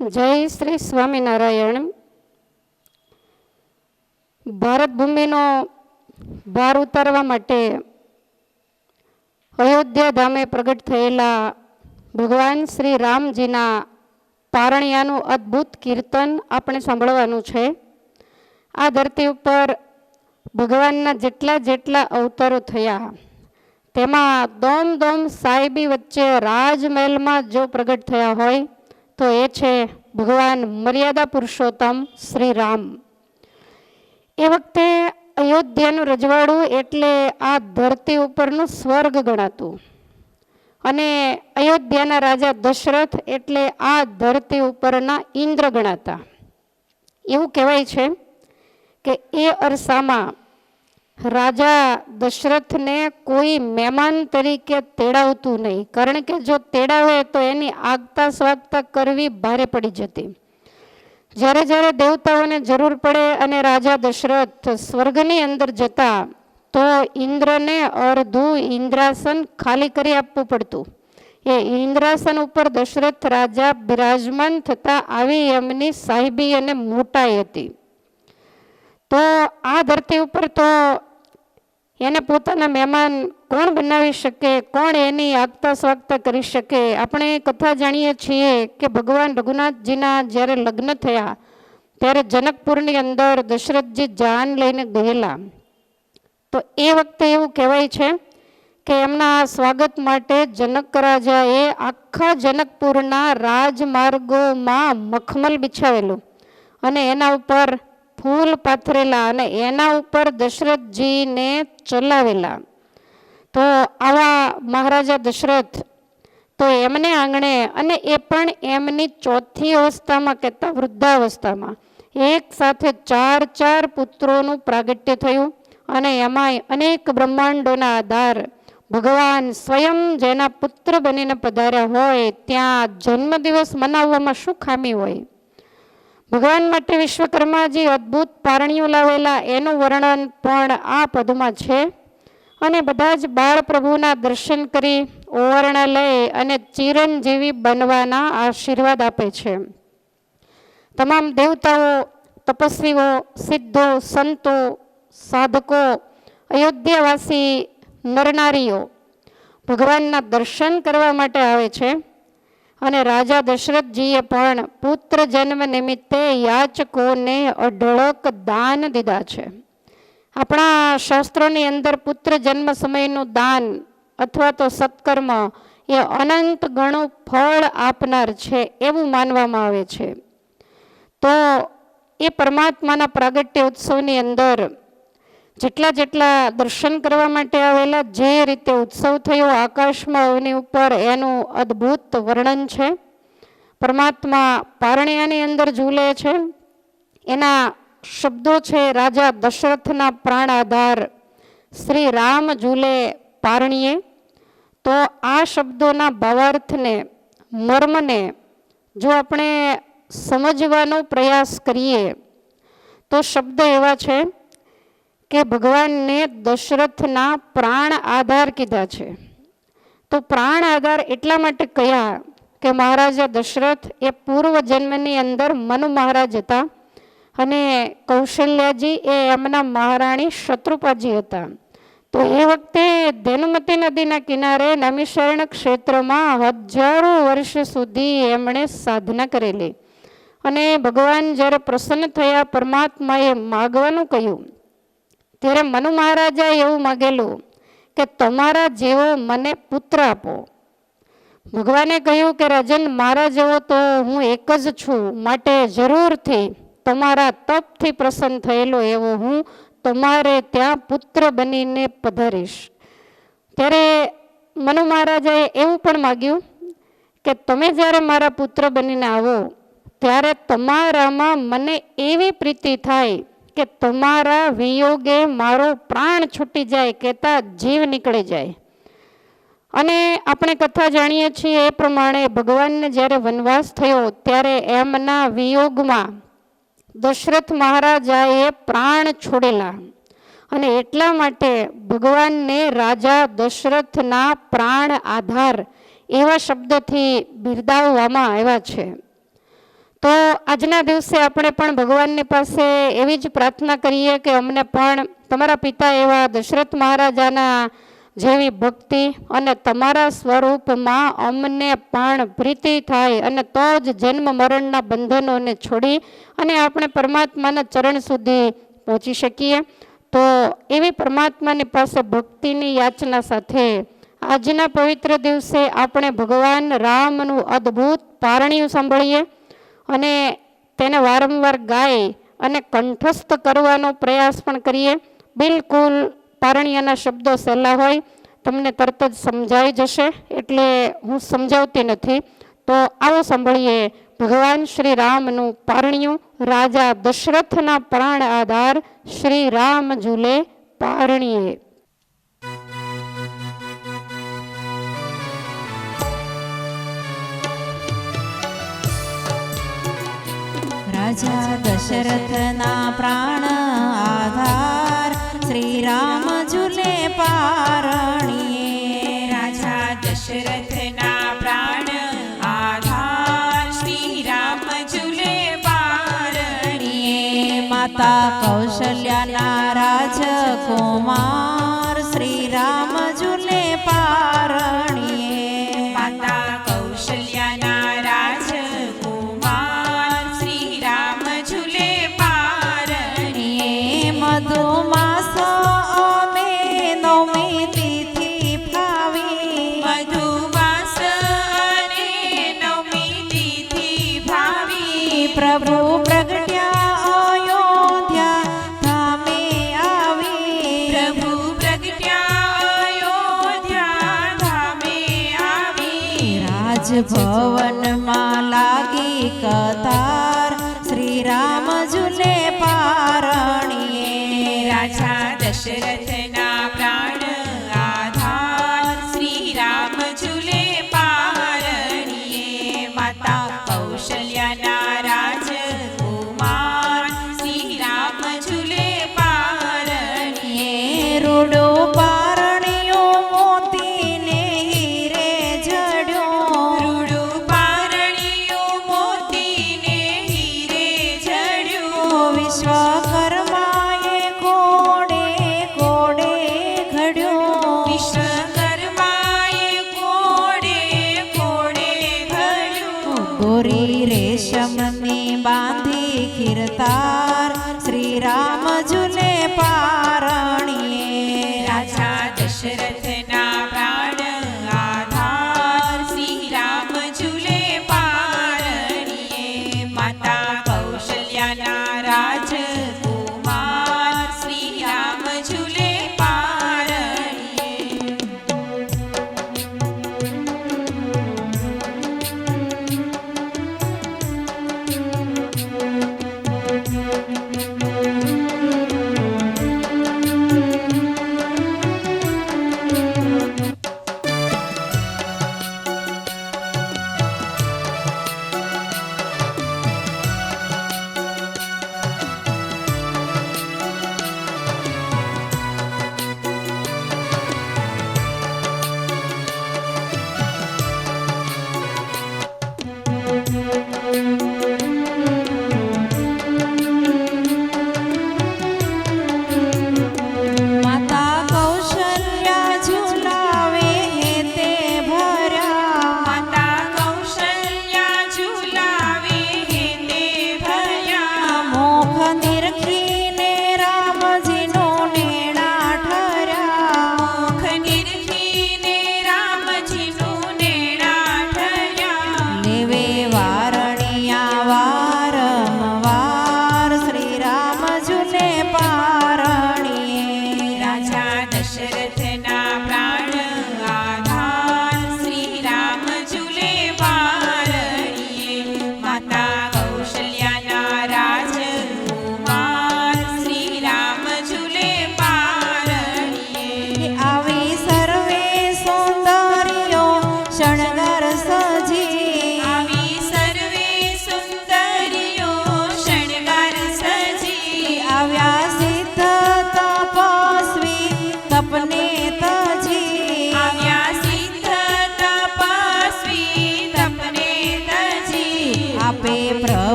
જય શ્રી સ્વામિનારાયણ. ભારત ભૂમિનો ભાર ઉતારવા માટે અયોધ્યા ધામે પ્રગટ થયેલા ભગવાન શ્રી રામજીના પારણિયાનું અદ્ભુત કીર્તન આપણે સાંભળવાનું છે. આ ધરતી ઉપર ભગવાનના જેટલા જેટલા અવતારો થયા, તેમાં દોમ દોમ સાહેબી વચ્ચે રાજમહેલમાં જો પ્રગટ થયા હોય તો એ છે ભગવાન મર્યાદા પુરુષોત્તમ શ્રી રામ એ વખતે અયોધ્યાનું રજવાડું એટલે આ ધરતી ઉપરનું સ્વર્ગ ગણાતું. અને અયોધ્યાના રાજા દશરથ એટલે આ ધરતી ઉપરના ઇન્દ્ર ગણાતા. એવું કહેવાય છે કે એ અરસામાં રાજા દશરથને કોઈ મહેમાન તરીકે તેડાવતું નહીં. કારણ કે જો તેડાવે તો એની આગતા સ્વાગતા કરવી ભારે પડી જતી. જ્યારે જ્યારે દેવતાઓને જરૂર પડે અને રાજા દશરથ સ્વર્ગની અંદર જતા, તો ઇન્દ્રને અર્ધું ઇન્દ્રાસન ખાલી કરી આપવું પડતું. એ ઇન્દ્રાસન ઉપર દશરથ રાજા બિરાજમાન થતાં આવી એમની સાહેબી અને મોટાઈ હતી. તો આ ધરતી ઉપર તો એને પોતાના મહેમાન કોણ બનાવી શકે, કોણ એની આગતા સ્વાગતા કરી શકે? આપણે કથા જાણીએ છીએ કે ભગવાન રઘુનાથજીના જ્યારે લગ્ન થયા, ત્યારે જનકપુરની અંદર દશરથજી જાન લઈને ગયેલા. તો એ વખતે એવું કહેવાય છે કે એમના સ્વાગત માટે જનક રાજાએ આખા જનકપુરના રાજમાર્ગોમાં મખમલ બિછાવેલું અને એના ઉપર ફૂલ પાથરેલા અને એના ઉપર દશરથજીને ચલાવેલા. તો આવા મહારાજા દશરથ, તો એમને આંગણે અને એ પણ એમની ચોથી અવસ્થામાં કહેતા વૃદ્ધાવસ્થામાં. એક સાથે ચાર ચાર પુત્રોનું પ્રાગટ્ય થયું અને એમાંય અનેક બ્રહ્માંડોના આધાર. ભગવાન સ્વયં જેના પુત્ર બનીને પધાર્યા હોય, ત્યાં જન્મદિવસ મનાવવામાં શું ખામી હોય? ભગવાન માટે વિશ્વકર્માજી અદ્ભુત પારણીઓ લાવેલા એનું વર્ણન પણ આ પદમાં છે. અને બધા જ બાળ પ્રભુના દર્શન કરી ઓવરણા લઈ અને ચિરંજીવી બનવાના આશીર્વાદ આપે છે. તમામ દેવતાઓ, તપસ્વીઓ, સિદ્ધો, સંતો, સાધકો, અયોધ્યાવાસી, નરનારીઓ ભગવાનના દર્શન કરવા માટે આવે છે. અને રાજા દશરથજીએ પણ પુત્ર જન્મ નિમિત્તે યાચકોને અઢળક દાન દીધા છે. આપણા શાસ્ત્રોની અંદર પુત્ર જન્મ સમયનું દાન અથવા તો સત્કર્મ એ અનંત ગણું ફળ આપનાર છે એવું માનવામાં આવે છે. તો એ પરમાત્માના પ્રાગટ્ય ઉત્સવની અંદર જેટલા જેટલા દર્શન કરવા માટે આવેલા, જે રીતે ઉત્સવ થયો આકાશમાં અવની ઉપર એનું અદ્ભુત વર્ણન છે. પરમાત્મા પારણિયાની અંદર ઝૂલે છે. એના શબ્દો છે, રાજા દશરથના પ્રાણ આધાર શ્રી રામ ઝૂલે પારણીએ. તો આ શબ્દોના ભાવાર્થને, મર્મને, જો આપણે સમજવાનો પ્રયાસ કરીએ, તો શબ્દ એવા છે કે ભગવાનને દશરથના પ્રાણ આધાર કીધા છે. તો પ્રાણ આધાર એટલા માટે કયા કે મહારાજા દશરથ એ પૂર્વ જન્મની અંદર મનુ મહારાજ હતા અને કૌશલ્યાજી એ એમના મહારાણી શત્રુપાજી હતા. તો એ વખતે ધેનુમતી નદીના કિનારે નમીશરણ ક્ષેત્રમાં હજારો વર્ષ સુધી એમણે સાધના કરેલી. અને ભગવાન જ્યારે પ્રસન્ન થયા, પરમાત્માએ માગવાનું કહ્યું ત્યારે મનુ મહારાજાએ એવું માગેલું કે તમારા જેવો મને પુત્ર આપો. ભગવાને કહ્યું કે, રજન, મારા જેવો તો હું એક જ છું. માટે જરૂરથી તમારા તપથી પ્રસન્ન થયેલો એવો હું તમારે ત્યાં પુત્ર બનીને પધારીશ. ત્યારે મનુ મહારાજાએ એવું પણ માગ્યું કે, તમે જ્યારે મારા પુત્ર બનીને આવો, ત્યારે તમારામાં મને એવી પ્રીતિ થાય કે તમારા વિયોગે મારો પ્રાણ છૂટી જાય, કહેતા જીવ નીકળી જાય. અને આપણે કથા જાણીએ છીએ એ પ્રમાણે ભગવાનને જ્યારે વનવાસ થયો, ત્યારે એમના વિયોગમાં દશરથ મહારાજાએ પ્રાણ છોડેલા. અને એટલા માટે ભગવાનને રાજા દશરથના પ્રાણ આધાર એવા શબ્દથી બિરદાવવામાં આવ્યા છે. તો આજના દિવસે આપણે પણ ભગવાનની પાસે એવી જ પ્રાર્થના કરીએ કે અમને પણ તમારા પિતા એવા દશરથ મહારાજાના જેવી ભક્તિ અને તમારા સ્વરૂપમાં અમને પણ પ્રીતિ થાય અને તો જ જન્મ મરણના બંધનોને છોડી અને આપણે પરમાત્માના ચરણ સુધી પહોંચી શકીએ. તો એવી પરમાત્માની પાસે ભક્તિની યાચના સાથે આજના પવિત્ર દિવસે આપણે ભગવાન રામનું અદ્ભુત પારણિયું સાંભળીએ. અને તેને વારંવાર ગાય અને કંઠસ્થ કરવાનો પ્રયાસ પણ કરીએ. બિલકુલ પારણિયાના શબ્દો સહેલા હોય, તમને તરત જ સમજાઈ જશે. એટલે હું સમજાવતી નથી. તો આવો સાંભળીએ ભગવાન શ્રી રામનું પારણિયું રાજા દશરથના પ્રાણ આધાર શ્રી રામ ઝૂલે પારણીએ રાજા દશરથના પ્રાણ આધાર શ્રી ઝૂલે પારણીએ રાજભવનમાં લાગી કતાર. શ્રી રામ ઝૂલે પારણીએ. રાજા દશરથના પ્રાણ આધાર. શ્રી રામ ઝૂલે પારણીએ. માતા કૌશલ્યાના está.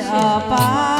છે